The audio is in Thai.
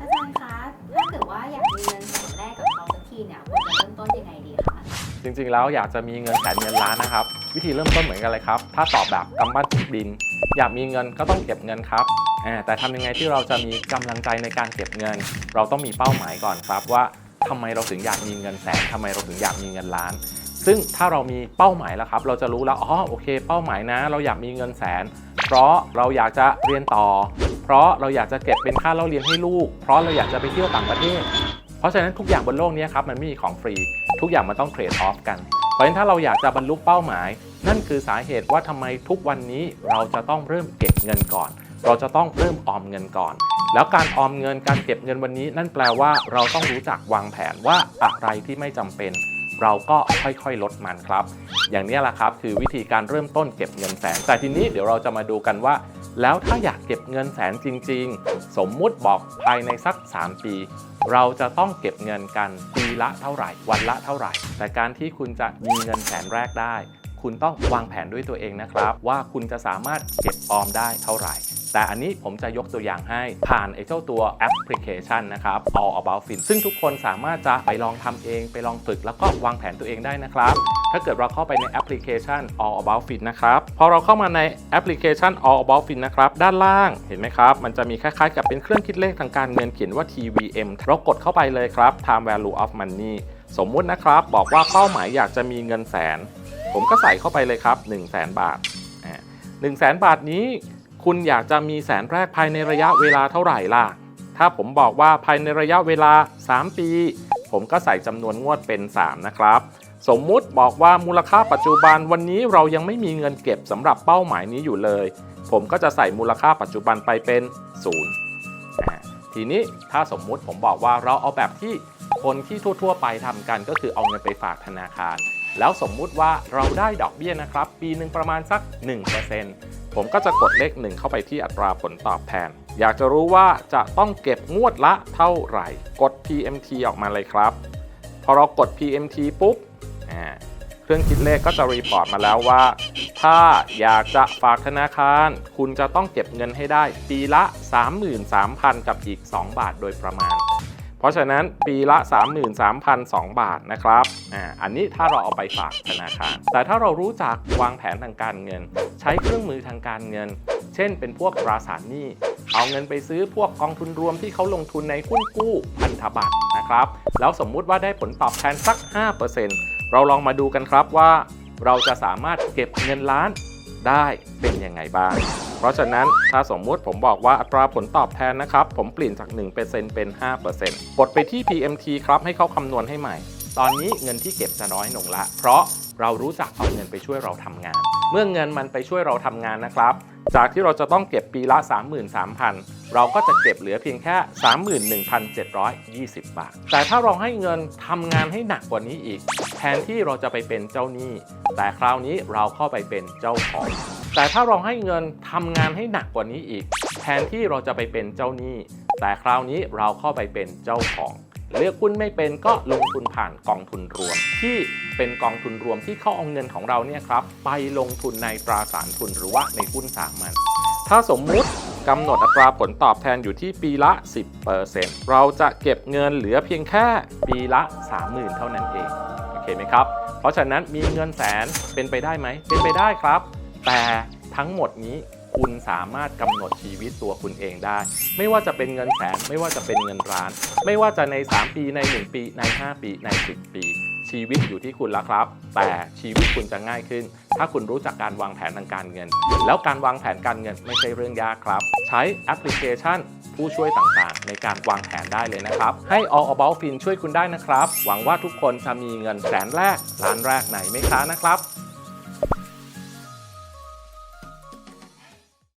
อาจารย์คะ ถ้าเกิดว่าอยากมีเงินแสนแรกกับเขาสักทีเนี่ยควรจะเริ่มต้นยังไงดีคะ จริงๆ แล้วอยากจะมีเงินแสนเงินล้านนะครับ วิธีเริ่มต้นเหมือนกันเลยครับ ถ้าตอบแบบกำปั้นทุบดิน อยากมีเงินก็ต้องเก็บเงินครับอ่าแต่ทำยังไงที่เราจะมีกำลังใจในการเก็บเงิน เราต้องมีเป้าหมายก่อนครับว่าทำไมเราถึงอยากมีเงินแสนทำไมเราถึงอยากมีเงินล้าน ซึ่งถ้าเรามีเป้าหมายแล้วครับ เราจะรู้แล้วอ๋อโอเค เป้าหมายนะ เราอยากมีเงินแสน เพราะเราอยากจะเรียนต่อ เพราะเราอยากจะเก็บเป็นค่าเล่าเรียนให้ลูก เพราะเราอยากจะไปเที่ยวต่างประเทศ เพราะฉะนั้นทุกอย่างบนโลกนี้ครับมันไม่มีของฟรี ทุกอย่างมันต้องเทรดออฟกัน เพราะฉะนั้นถ้าเราอยากจะบรรลุเป้าหมาย นั่นคือสาเหตุว่าทำไมทุกวันนี้เราจะต้องเริ่มเก็บเงินก่อน เราจะต้องเริ่มออมเงินก่อน แล้วการออมเงินการเก็บเงินวันนี้ นั่นแปลว่าเราต้องรู้จักวางแผนว่าอะไรที่ไม่จำเป็น เราก็ค่อยๆลดมันครับอย่างนี้แหละครับคือวิธีการเริ่มต้นเก็บเงินแสน แต่ทีนี้เดี๋ยวเราจะมาดูกันว่า แล้วถ้าอยากเก็บเงินแสนจริง ๆ สมมุติบอกภายในสัก 3 ปี เราจะต้องเก็บเงินกันปีละเท่าไหร่ วันละเท่าไหร่ แต่การที่คุณจะมีเงินแสนแรกได้ คุณต้องวางแผนด้วยตัวเองนะครับ ว่าคุณจะสามารถเก็บออมได้เท่าไหร่แต่อันนี้ผมจะยกตัวอย่างให้ผ่านไอ้เจ้าตัวแอปพลิเคชันนะครับ All About Fin ซึ่งทุกคนสามารถจะไปลองทำเองไปลองฝึกแล้วก็วางแผนตัวเองได้นะครับ ถ้าเกิดเราเข้าไปในแอปพลิเคชัน All About Fin นะครับ พอเราเข้ามาในแอปพลิเคชัน All About Fin นะครับ ด้านล่างเห็นไหมครับ มันจะมีคล้ายๆกับเป็นเครื่องคิดเลขทางการเงินเขียนว่า TVM เรากดเข้าไปเลยครับ Time Value of Money สมมุตินะครับ บอกว่าเป้าหมายอยากจะมีเงินแสน ผมก็ใส่เข้าไปเลยครับ 1 0 0 0 0แบาท1 0 0 0 0 0 บาทนี้ คุณอยากจะมีแสนแรกภายในระยะเวลาเท่าไหร่ล่ะ ถ้าผมบอกว่าภายในระยะเวลา 3 ปี ผมก็ใส่จำนวนงวดเป็น 3 นะครับ สมมุติบอกว่ามูลค่าปัจจุบันวันนี้เรายังไม่มีเงินเก็บสำหรับเป้าหมายนี้อยู่เลย ผมก็จะใส่มูลค่าปัจจุบันไปเป็น 0 ทีนี้ถ้าสมมุติผมบอกว่าเราเอาแบบที่คนที่ทั่ว ๆ ไปทำกันก็คือเอาเงินไปฝากธนาคาร แล้วสมมุติว่าเราได้ดอกเบี้ยนะครับ ปีหนึ่งประมาณสัก 1%ผมก็จะกดเลข 1 เข้าไปที่อัตราผลตอบแทน อยากจะรู้ว่าจะต้องเก็บงวดละเท่าไหร่ กด PMT ออกมาเลยครับ พอเรากด PMT ปุ๊บ เครื่องคิดเลขก็จะรีพอร์ตมาแล้วว่า ถ้าอยากจะฝากธนาคาร คุณจะต้องเก็บเงินให้ได้ปีละ 33,000 กับอีก 2 บาทโดยประมาณ เพราะฉะนั้นปีละ 33,002 บาทนะครับอ่าอันนี้ถ้าเราเอาไปฝากธนาคาร แต่ถ้าเรารู้จักวางแผนทางการเงิน ใช้เครื่องมือทางการเงิน เช่น เป็นพวกตราสารหนี้เอาเงินไปซื้อพวกกองทุนรวมที่เขาลงทุนในหุ้นกู้พันธบัตรนะครับ แล้วสมมุติว่าได้ผลตอบแทนสัก 5% เราลองมาดูกันครับว่า เราจะสามารถเก็บเงินล้านได้เป็นยังไงบ้าง เพราะฉะนั้นถ้าสมมุติผมบอกว่าอัตราผลตอบแทนนะครับ ผมเปลี่ยนจาก 1%เป็น 5%กดไปที่ PMT ครับให้เขาคำนวณให้ใหม่ ตอนนี้เงินที่เก็บจะน้อยลงละ เพราะ เรารู้จักเอาเงินไปช่วยเราทำงาน เมื่อเงินมันไปช่วยเราทำงานนะครับ จากที่เราจะต้องเก็บปีละ 33,000 เราก็จะเก็บเหลือเพียงแค่ 31,720 บาท แต่ถ้าเราให้เงินทำงานให้หนักกว่านี้อีก แทนที่เราจะไปเป็นเจ้าหนี้ แต่คราวนี้เราเข้าไปเป็นเจ้าของ แต่ถ้าเราให้เงินทำงานให้หนักกว่านี้อีก แทนที่เราจะไปเป็นเจ้าหนี้ แต่คราวนี้เราเข้าไปเป็นเจ้าของ เลือกหุ้นไม่เป็นก็ลงทุนผ่านกองทุนรวม ที่เป็นกองทุนรวมที่เขาเอาเงินของเราเนี่ยครับไปลงทุนในตราสารทุนหรือว่าในหุ้นสามัญถ้าสมมุติกำหนดอัตราผลตอบแทนอยู่ที่ปีละ 10%เราจะเก็บเงินเหลือเพียงแค่ปีละ 30,000 เท่านั้นเองโอเคไหมครับ เพราะฉะนั้นมีเงินแสนเป็นไปได้ไหมเป็นไปได้ครับ แต่ทั้งหมดนี้ คุณสามารถกำหนดชีวิตตัวคุณเองได้ ไม่ว่าจะเป็นเงินแสน ไม่ว่าจะเป็นเงินล้าน ไม่ว่าจะใน 3 ปีใน 1 ปีใน 5 ปีใน 10 ปี ชีวิตอยู่ที่คุณแล้วครับ แต่ชีวิตคุณจะง่ายขึ้น ถ้าคุณรู้จักการวางแผนทางการเงิน แล้วการวางแผนการเงินไม่ใช่เรื่องยากครับ ใช้แอปพลิเคชันผู้ช่วยต่างๆ ในการวางแผนได้เลยนะครับ ให้ All About Fin ช่วยคุณได้นะครับ หวังว่าทุกคนจะมีเงินแสนแรกล้านแรกในไม่ช้านะครับ